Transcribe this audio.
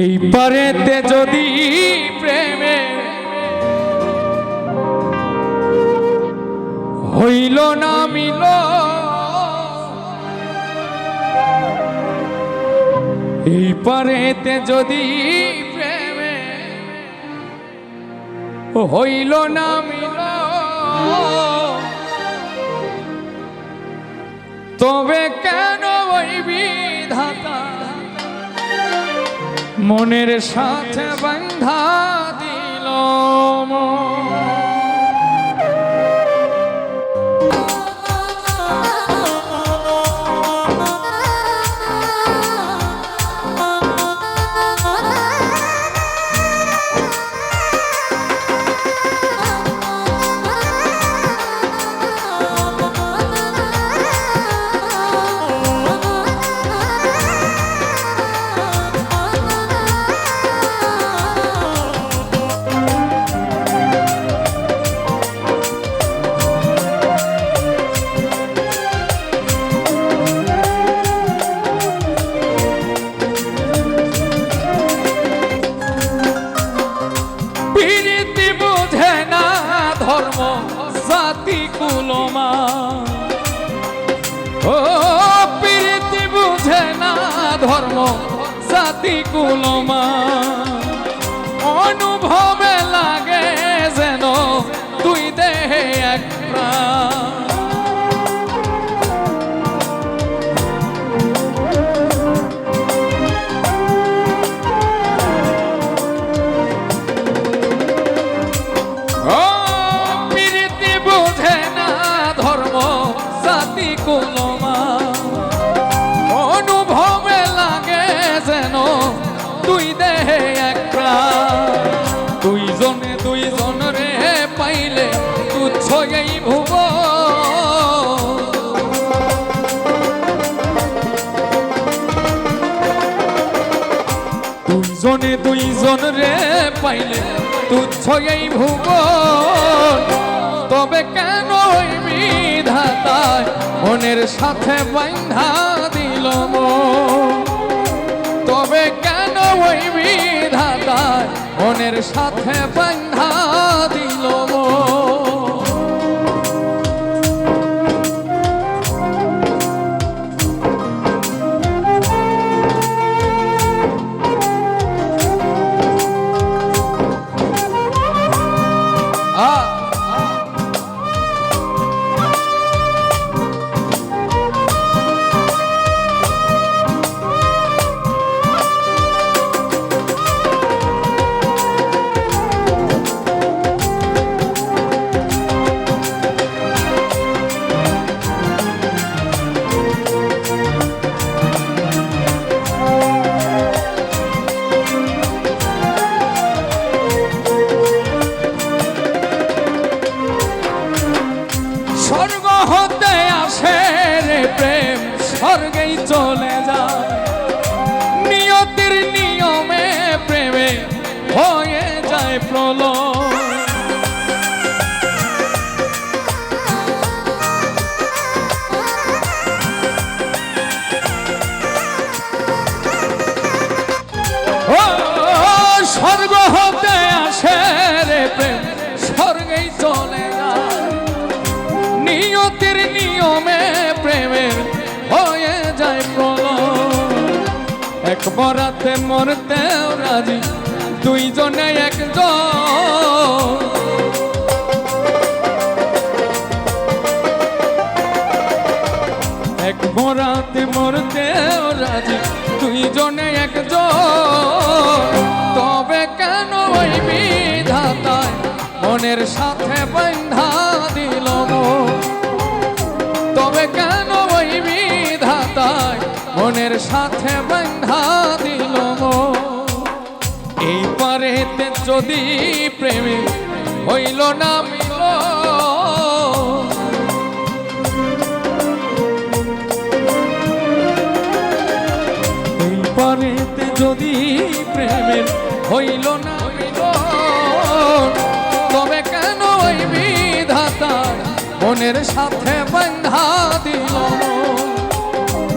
এই পারেতে যদি প্রেমে হইল না মিল, এই পারেতে যদি প্রেমে হইল না মিল, তবে কেন ওই বিধাতা মনের সাথে বন্ধা দিল মন। জাতি কুলমা। ও প্রীতি বুঝে না ধর্ম জাতি কুলমা। কুলমা অনুভবে লাগে যেন তুই দেহে এক দুইজনে দুইজন রে পাইলে তুচ্ছ এই ভুব। দুইজনে দুইজন রে পাইলে তুচ্ছ এই ভুব। তবে কেন বিধাতায় মনের সাথে বাইন্ধা দিল তবে কেন ওই বিধাতায় মনের সাথে বান্ধা দিল চলে যায়। নিয়তির নিয়মে প্রেমে হয়ে যায় প্রলয়। এক বরাতে মরতেও রাজি, দুইজনে একজন। এক বরাতে রাজি, দুইজনে একজন। তবে কেন ওই বিধাতায় মনের সাথে বন্ধা দিল তবে কেন ওই মনের সাথে বন্ধা দিল? এই পারেতে যদি প্রেমে হইল না মিল। এই পারেতে যদি প্রেমের হইল না মিল। তবে কেন ওই বিধাতার মনের সাথে বন্ধা দিল